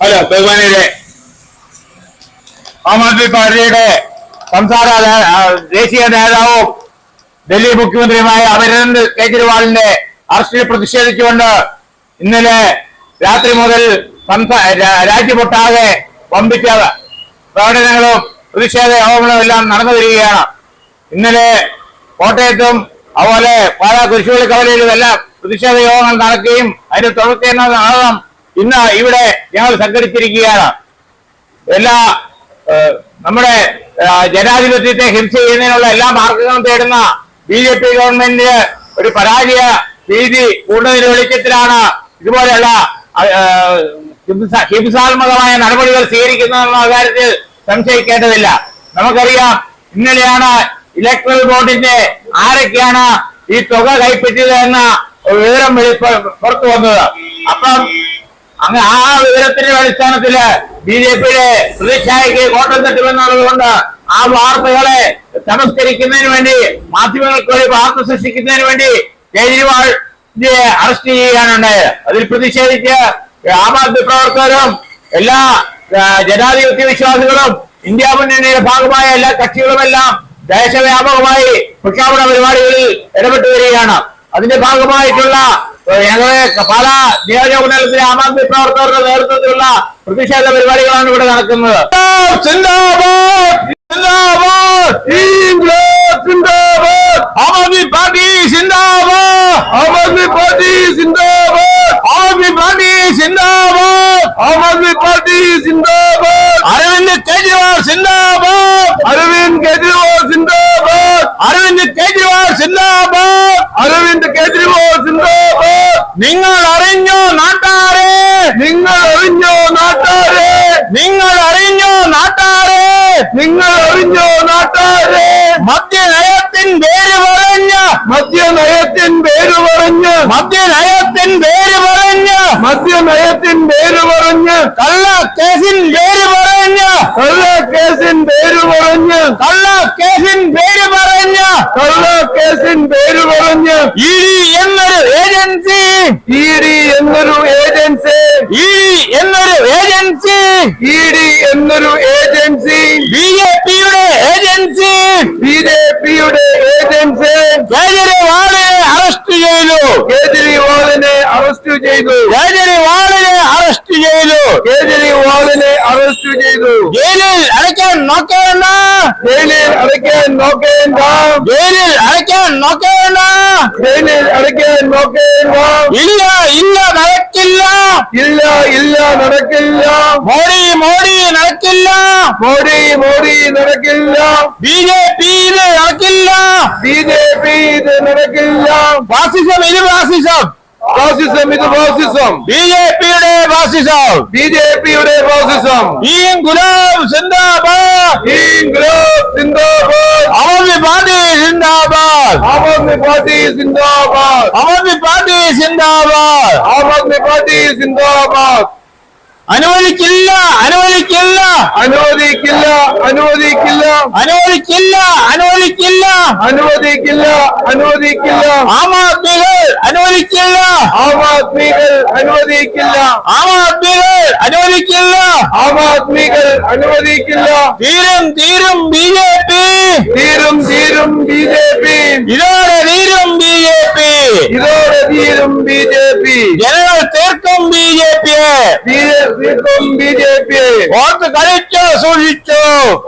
Hello ബഹുമാനിയുടെ Aam Aadmi പാർട്ടിയുടെ സംസാര ദേശീയ നേതാവും ഡൽഹി മുഖ്യമന്ത്രിയുമായ അരവിന്ദ് കെജ്രിവാളിന്റെ അറസ്റ്റിൽ പ്രതിഷേധിച്ചുകൊണ്ട് ഇന്നലെ രാത്രി മുതൽ രാജ്യമൊട്ടാകെ വമ്പിച്ച പ്രകടനങ്ങളും പ്രതിഷേധ യോഗങ്ങളും എല്ലാം നടന്നു വരികയാണ്. ഇന്നലെ കോട്ടയത്തും അതുപോലെ പാലാ കുരിശുപള്ളി കവലയിലും എല്ലാം പ്രതിഷേധ യോഗങ്ങൾ നടക്കുകയും അതിന്റെ തുടർച്ചയെന്ന ഇന്ന് ഇവിടെ ഞങ്ങൾ സംഘടിച്ചിരിക്കുകയാണ്. എല്ലാ നമ്മുടെ ജനാധിപത്യത്തെ ഹിംസ ചെയ്യുന്നതിനുള്ള എല്ലാ മാർഗങ്ങളും തേടുന്ന ബി ജെ പി ഗവൺമെന്റിന് ഒരു പരാജയ രീതി കൂടുതൽ വെളിച്ചത്തിലാണ് ഇതുപോലെയുള്ള ഹിംസാത്മകമായ നടപടികൾ സ്വീകരിക്കുന്ന കാര്യത്തിൽ സംശയിക്കേണ്ടതില്ല. നമുക്കറിയാം ഇന്നലെയാണ് ഇലക്ട്രൽ ബോർഡിന്റെ ആരൊക്കെയാണ് ഈ തുക കൈപ്പറ്റിയത് എന്ന വിവരം പുറത്തു വന്നത്. അപ്പം അങ്ങ് ആ വിവരത്തിന്റെ അടിസ്ഥാനത്തിൽ ബി ജെ പിയുടെ പ്രതിച്ഛായക്ക് കോട്ടം തട്ടുമെന്നുള്ളത് കൊണ്ട് ആ വാർത്തകളെ തമസ്കരിക്കുന്നതിന് വേണ്ടി മാധ്യമങ്ങൾക്ക് വേണ്ടി വാർത്ത സൃഷ്ടിക്കുന്നതിന് വേണ്ടി കേജ്രിവാളിനെ അറസ്റ്റ് ചെയ്യുകയാണുണ്ടായത് അതിൽ പ്രതിഷേധിച്ച് ആം ആദ്മി പ്രവർത്തകരും എല്ലാ ജനാധിപത്യ വിശ്വാസികളും ഇന്ത്യ മുന്നണിയുടെ ഭാഗമായ എല്ലാ കക്ഷികളുമെല്ലാം ദേശവ്യാപകമായി പ്രഖ്യാപന പരിപാടികളിൽ ഇടപെട്ടു വരികയാണ്. അതിന്റെ ഭാഗമായിട്ടുള്ള ഞങ്ങളെ പല നിയോജക മണ്ഡലത്തിലെ ആം ആദ്മി പ്രവർത്തകരുടെ നേതൃത്വത്തിലുള്ള പ്രതിഷേധ പരിപാടികളാണ് ഇവിടെ നടക്കുന്നത് സിന്ദാബാദ് സിന്ദാബാദ് ഇൻക്ലാബ് സിന്ദാബാദ് ആം ആദ്മി പാർട്ടി സിന്ദാബാദ് ആം ആദ്മി പാർട്ടി സിന്ദാബാദ് ആം ആദ്മി പാർട്ടി സിന്ദാബാദ് ആം ആദ്മി പാർട്ടി സിന്ദാബാദ് അരവിന്ദ് കെജ്രിവാൾ സിന്ദാബാദ് അരവിന്ദ് കെജ്രിവാൾ സിന്ദാബാദ് അരവിന്ദ് കെജ്രിവാൾ സിന്ദാബാദ് അരവിന്ദ് കെജ്രിവാൾ സിന്ദാബാദ് നിങ്ങൾ അറിഞ്ഞോ നാട്ടാരെ? നിങ്ങൾ അറിഞ്ഞോ നാട്ടാരെ? നിങ്ങൾ അറിഞ്ഞോ നാട്ടാരെ? നിങ്ങൾ അറിഞ്ഞോ നാട്ടാരെ? മദ്യനയത്തിൻ പേര് പറഞ്ഞ. മദ്യനയത്തിൻ പേര് പറഞ്ഞ. മദ്യനയത്തിൻ പേര് പറഞ്ഞ. മദ്യനയത്തിൻ പേര് പറഞ്ഞ് കള്ള കേസിൻ പേര് പറഞ്ഞ. കള്ള കേസിൻ പേര് പറഞ്ഞ. കേസിൻ പേര് പറഞ്ഞ. കള്ള കേസിൻ പേര് പറഞ്ഞ. ഇ ഡി എന്നൊരു ഏജൻസി. ഇ ഡി എന്നൊരു ഏജൻസി. ഇ ഡി എന്നൊരു ഏജൻസി. ഇ ഡി എന്നൊരു ഏജൻസി. കേജ്രിവാളിനെ അറസ്റ്റ് ചെയ്തു ജയിലിൽ അടയ്ക്കാൻ നോക്കേണ്ട ജയിലിൽ അടയ്ക്കാൻ നോക്കേണ്ട ജയിലിൽ അടയ്ക്കാൻ നോക്കേണ്ട ജയിലിൽ അടയ്ക്കാൻ നോക്കേണ്ട ഇല്ല ഇല്ല നടക്കില്ല ഇല്ല ഇല്ല നടക്കില്ല മോഡി മോഡി നടക്കില്ല മോഡി മോഡി നടക്കില്ല ബി ജെ പി ഇത് നടക്കില്ല ബി ജെ പി ഇത് നടക്കില്ല ഫാസിസം ഇത് ഫാസിസം ഫാസിസം ഇത് ഫാസിസം ബി ജെ പിയുടെ ഫാസിസം ബി ജെ പിയുടെ ഫാസിസം ഈ ഗുലാബ് സിന്ദാബാദ് ഈ ഗുലാബ് സിന്ദാബാദ് ആം ആദ്മി പാർട്ടി സിന്ദാബാദ് ആം ആദ്മി പാർട്ടി സിന്ദാബാദ് ആം ആദ്മി പാർട്ടി സിന്ദാബാദ് ആം ആദ്മി പാർട്ടി സിന്ദാബാദ് അനുവദിക്കില്ല അനുവദിക്കില്ല. അനുവദിക്കില്ല അനുവദിക്കില്ല. അനുവദിക്കില്ല അനുവദിക്കില്ല. അനുവദിക്കില്ല അനുവദിക്കില്ല. ആം ആദ്മികൾ അനുവദിക്കില്ല. ആം ആദ്മികൾ അനുവദിക്കില്ല. ആം ആദ്മികൾ അനുവദിക്കില്ല. ആം ആദ്മികൾ അനുവദിക്കില്ല. തീരും തീരും ബി ജെ പി. തീരും തീരും ബി ജെ പി. ഇതോടെ இதோடும் பிஜேபி ஜனங்கள் தீர்க்கும் பிஜேபியை தீர்க்கும் பிஜேபி ഓർത്ത് കളിച്ചോ സൂക്ഷിച്ചോ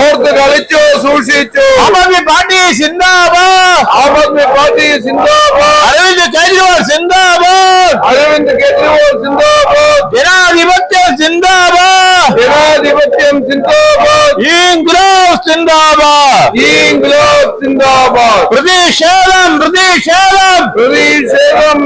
ഓർത്ത് കളിച്ചോ സൂക്ഷിച്ചോ ആം ആദ്മി പാർട്ടി സിന്ദാബാദ് ആം ആദ്മി പാർട്ടി സിന്ദാബാദ് അരവിന്ദ് കെജ്രിവാൾ സിന്ദാബാദ് അരവിന്ദ് കെജ്രിവാൾ സിന്ദാബാദ് ജനാധിപത്യം സിന്ദാബാദ് പ്രതിഷേധം പ്രതിഷേധം പ്രതിഷേധം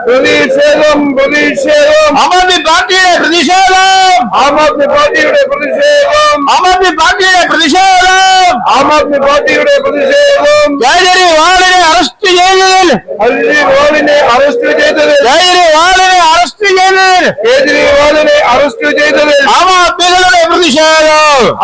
പ്രതിഷേധം പ്രതിഷേധം ആം ആദ്മി പാർട്ടിയുടെ പ്രതിഷേധം ആം ആദ്മി പാർട്ടിയുടെ പ്രതിഷേധം ആം ആദ്മി പാർട്ടിയുടെ പ്രതിഷേധം ആം ആദ്മി പാർട്ടിയുടെ പ്രതിഷേധം കേജ്രിവാളിനെ അറസ്റ്റ് ചെയ്തതിൽ കേജ്രിവാളിനെ അറസ്റ്റ് ചെയ്തതിൽ ചെയ്തത് കേജ്രിവാളിനെ അറസ്റ്റ്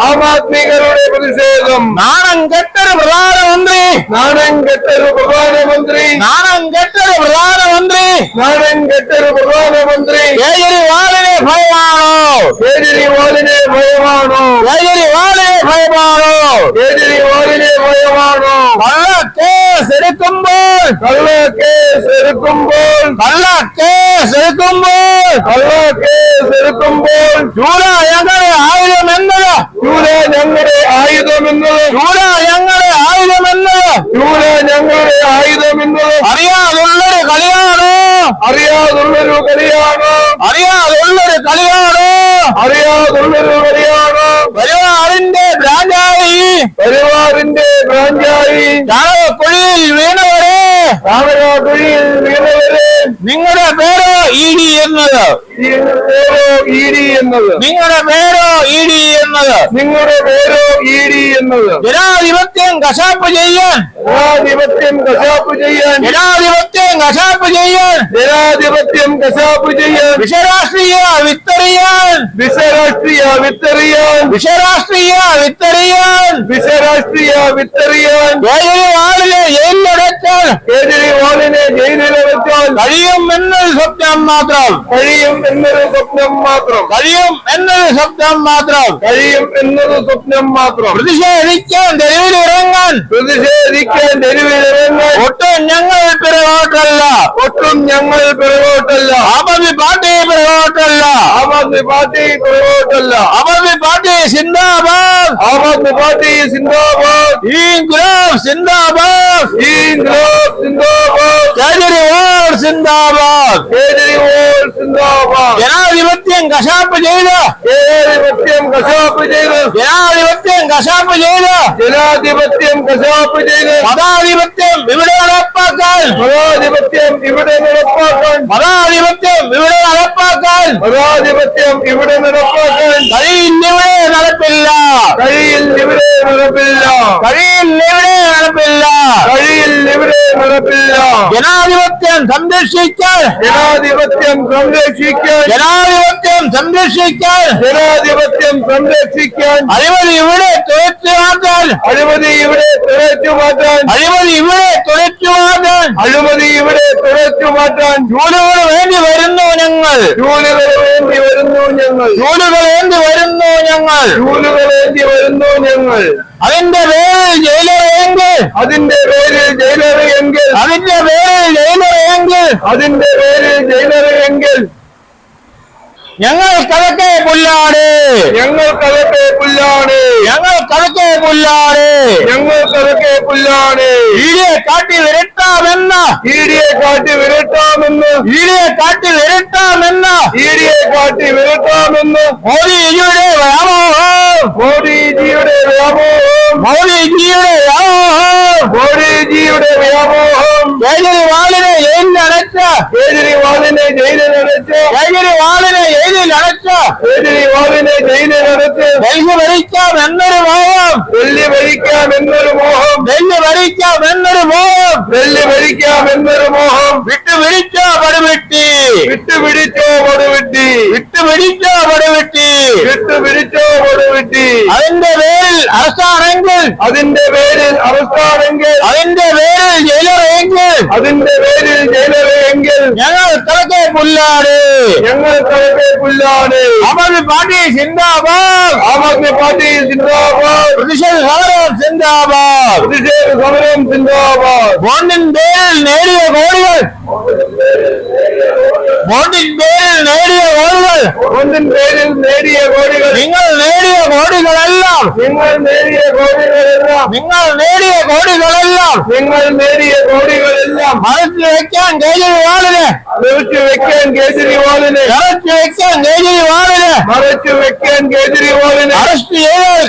ஆம் ஆத்மிகருடைய பிரதிஷேதம் நாணம் கெட்டரு பிரதான மந்திரி. நாணம் கெட்டரு பிரதான மந்திரி. நாணம் கெட்டரு பிரதான மந்திரி. நாணம் கெட்டரு பிரதான மந்திரி கேஜரிவாலினே பயமானோ கேஜரிவாலினே பயமானோ கேஜரிவாலினே பயமானோ கேஜரிவாலினே பயமானோ பல கேஸ் எடுக்கும் എടുക്കുമ്പോൾ കള്ള കേസ് എടുക്കുമ്പോൾ കള്ള കേസ് എടുക്കുമ്പോൾ കള്ള കേസ് എടുക്കുമ്പോൾ ചൂല ഞങ്ങളുടെ ആയുധം എന്നത് ചൂല ഞങ്ങളുടെ ആയുധമെന്നത് ചൂല ഞങ്ങളുടെ ആയുധം എന്നത് ചൂല ഞങ്ങളുടെ ആയുധമെന്നത് അറിയാതുള്ളൊരു കളിയാണോ അറിയാതുള്ളൊരു കളിയാണ് അറിയാതുള്ളൊരു കളിയാണോ അറിയാതുള്ളൊരു കളിയാണ് പരിവാറിന്റെ ബ്രാഞ്ചായി. പരിവാറിന്റെ ബ്രാഞ്ചായി. ചാണകക്കുഴിയിൽ വീണവരെ. കാമരാകുഴിയിൽ വീണവരെ. നിങ്ങളുടെ പേരോ ഇ ഡി എന്നത്? പേരോ ഇ ഡി എന്നത് നിങ്ങളുടെ പേരോ ഇ ഡി എന്നത്? നിങ്ങളുടെ പേരോ ഇ ഡി എന്നത് ജനാധിപത്യം കശാപ്പ് ചെയ്യാൻ. ജനാധിപത്യം കശാപ്പ് ചെയ്യാൻ. ജനാധിപത്യം കശാപ്പ് ചെയ്യാൻ ജനാധിപത്യം കശാപ്പ് ചെയ്യാൻ വിഷരാഷ്ട്രീയ വിത്തറിയാൻ. വിഷരാഷ്ട്രീയ വിത്തെറിയാൻ. വിഷരാഷ്ട്രീയ വിത്തറിയാൻ വിഷരാഷ്ട്രീയ വിത്തെറിയാൻ കേജരിവാളിനെ ജയിലിലടച്ചാൽ കേജരിവാളിനെ ജയിലിലടച്ചാൽ കഴിയും എന്നൊരു സ്വപ്നം മാത്രം. കഴിയും എന്നൊരു സ്വപ്നം മാത്രം. കഴിയും എന്നൊരു സ്വപ്നം മാത്രം. കഴിയും എന്നൊരു സ്വപ്നം മാത്രം. പ്രതിഷേധിക്കാൻ തെരുവിലിറങ്ങാൻ. പ്രതിഷേധിക്കാൻ തെരുവിലിറങ്ങാൻ. ഒട്ടും ഞങ്ങൾ പിറകോട്ടല്ല. ഒട്ടും ഞങ്ങൾ പിറകോട്ടല്ല. ആം ആദ്മി പാർട്ടി പിറകോട്ടല്ല. ആം ആദ്മി പാർട്ടി പിറകോട്ടല്ല. ആം ആദ്മി പാർട്ടി സിന്ദാബാദ്. ആം ആദ്മി പാർട്ടി സിന്ദാബാദ്. ഇൻക്ലാബ് സിന്ദാബാദ്. ഈ കേജ്രിവാൾ സിന്ദാബാദ് കേജ്രിവാൾ സിന്ദാബാദ് ജനാധിപത്യം കശാപ്പ് ചെയ്ത് ജനാധിപത്യം കശാപ്പ് ചെയ്ത് ജനാധിപത്യം കശാപ്പ് ചെയ്ത് ജനാധിപത്യം കശാപ്പ് ചെയ്ത് മതാധിപത്യം ഇവിടെ നടപ്പാക്കാൻ മതാധിപത്യം ഇവിടെ നടപ്പാക്കാൻ മതാധിപത്യം ഇവിടെ നടപ്പാക്കാൻ മതാധിപത്യം ഇവിടെ നടപ്പാക്കാൻ കഴിയില്ലിവിടെ നടപ്പില്ല കഴിയിൽ ഇവിടെ നടപ്പില്ല കഴിയില്ലിവിടെ നടപ്പില്ല കഴിയിൽ ഇവിടെ നടപ്പില്ല ജനാധിപത്യം സംരക്ഷിക്കാൻ ജനാധിപത്യം സംരക്ഷിക്കാൻ ജനാധിപത്യം സംരക്ഷിക്കാൻ ജനാധിപത്യം സംരക്ഷിക്കാൻ. അഴിമതി ഇവിടെ മാറ്റാൻ അഴിമതി ഇവിടെ തുളച്ചുമാറ്റാൻ അഴിമതി ഇവിടെ മാറ്റാൻ അഴിമതി ഇവിടെ തുളച്ചുമാറ്റാൻ ജൂലുകൾ വേണ്ടി വരുന്നു ഞങ്ങൾ. ജൂലുകൾ വേണ്ടി വരുന്നു ഞങ്ങൾ. ജൂലുകൾ വേണ്ടി വരുന്നു ഞങ്ങൾ. ജൂലുകൾ വേണ്ടി വരുന്നു ഞങ്ങൾ. അതിന്റെ പേരിൽ ജയിലറയെങ്കിൽ അതിന്റെ പേരിൽ ജയിലറിയെങ്കിൽ അതിന്റെ പേരിൽ ജയിലറയെങ്കിൽ അതിന്റെ പേരിൽ ജയിലറിയെങ്കിൽ ഞങ്ങൾ കഴക്കെ പുല്ലാട് ഞങ്ങൾക്കതൊക്കെ പുല്ലാണ് ഞങ്ങൾ കഴക്കെ പുല്ലാട് ഞങ്ങൾക്കതൊക്കെ പുല്ലാണ് ഈടിയെ കാട്ടി വിരട്ടാമെന്ന. ഈടിയെ കാട്ടി വിരട്ടാമെന്ന്. ഈടിയെ കാട്ടി വരട്ടാമെന്ന. ഈടിയെ കാട്ടി വിരട്ടാമെന്ന്. മോദിജിയുടെ വ്യാമോഹം. മോദിജിയുടെ വ്യാമോഹം. മോദിജിയുടെ വ്യാമോഹം. മോദിജിയുടെ വ്യാമോഹം. കേജ്രിവാളിനെ ജയിലിലടച്ച കേജ്രിവാളിനെ ജയിലിലടച്ച് കേജ്രിവാളിനെ ജയിലിലടച്ച കേജ്രിവാളിനെ ജയിലിലടച്ച് ഡൽഹി ഭരിക്കാം എന്നൊരു മോഹം. ഡൽഹി ഭരിക്കാം എന്നൊരു മോഹം. വെള്ളി ഭരിക്കാം എന്നൊരു മോഹം. വിട്ടു ഭരിക്കാം എന്നൊരു മോഹം. വിട്ടുപിടിച്ചോ പടുവിട്ടി. വിട്ടുപിടിച്ചോ കൊടുവിട്ടി വിട്ടുപിടിച്ചോ പടുവിട്ടി. വിട്ടുപിടിച്ചോ പടുവിട്ടി. അതിന്റെ പേരിൽ അറസ്റ്റാണെങ്കിൽ. അതിന്റെ പേരിൽ അവസ്ഥാണെങ്കിൽ അതിന്റെ പേരിൽ ജയിലറെങ്കിൽ അതിന്റെ പേരിൽ ജയിലറെങ്കിൽ ഞങ്ങൾ കിടക്കെ പുല്ലാട്. ഞങ്ങൾ കളക്കെ പുല്ലാണ് ആം ആദ്മി പാർട്ടി സിന്ദാബാദ് ആം ആദ്മി പാർട്ടി സിന്ദാബാദ് പ്രതിഷേധ സമരം സിന്ദാബാദ് പ്രതിഷേധ സമരം സിന്ദാബാദ് ബോണ്ടിൻ പേരിൽ നേടിയ കോടികൾ ബോണ്ടിൻ പേരിൽ നേടിയ കോടികൾ ഒന്നിൻ പേരിൽ നേടിയ കോടികൾ നിങ്ങൾ നേടിയ കോടികളെല്ലാം നിങ്ങൾ നേടിയ കോടികളെല്ലാം നിങ്ങൾ നേടിയ കോടികളെല്ലാം നിങ്ങൾ നേടിയ കോടികളെല്ലാം മറച്ചു വെക്കാൻ കേജ്രിവാളിന് നിറച്ചു വെക്കാൻ കേജ്രിവാളിനെ മറച്ചു വെക്കാൻ കേജ്രിവാളിന് മറച്ചു വെക്കാൻ കേജ്രിവാളിനെ അറസ്റ്റ് ചെയ്താൽ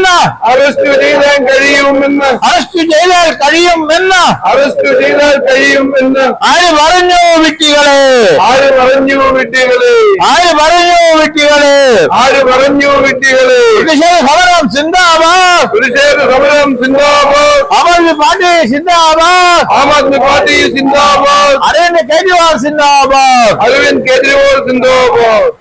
കഴിയുമെന്ന് അറസ്റ്റ് ചെയ്താൻ കഴിയുമെന്ന് അറസ്റ്റ് ചെയ്താൽ കഴിയുമെന്ന് അറസ്റ്റ് ചെയ്താൽ കഴിയുമെന്ന് ആര് പറഞ്ഞു വിട്ടികളെ ആര് പറഞ്ഞു വിട്ടികളെ ആര് പറഞ്ഞു വിട്ടികള് ആര് പറഞ്ഞു വിട്ടികള് പ്രതിഷേധ സമരം സിന്ദാബാദ് പ്രതിഷേധ സമരം സിന്ദാബാദ് ആം ആദ്മി പാർട്ടി സിന്ദാബാദ് ആം ആദ്മി പാർട്ടി സിന്ദാബാദ് അരവിന്ദ് കെജ്രിവാൾ സിന്ദാബാദ് അരവിന്ദ് കെജ്രിവാൾ സിന്ദാബാദ്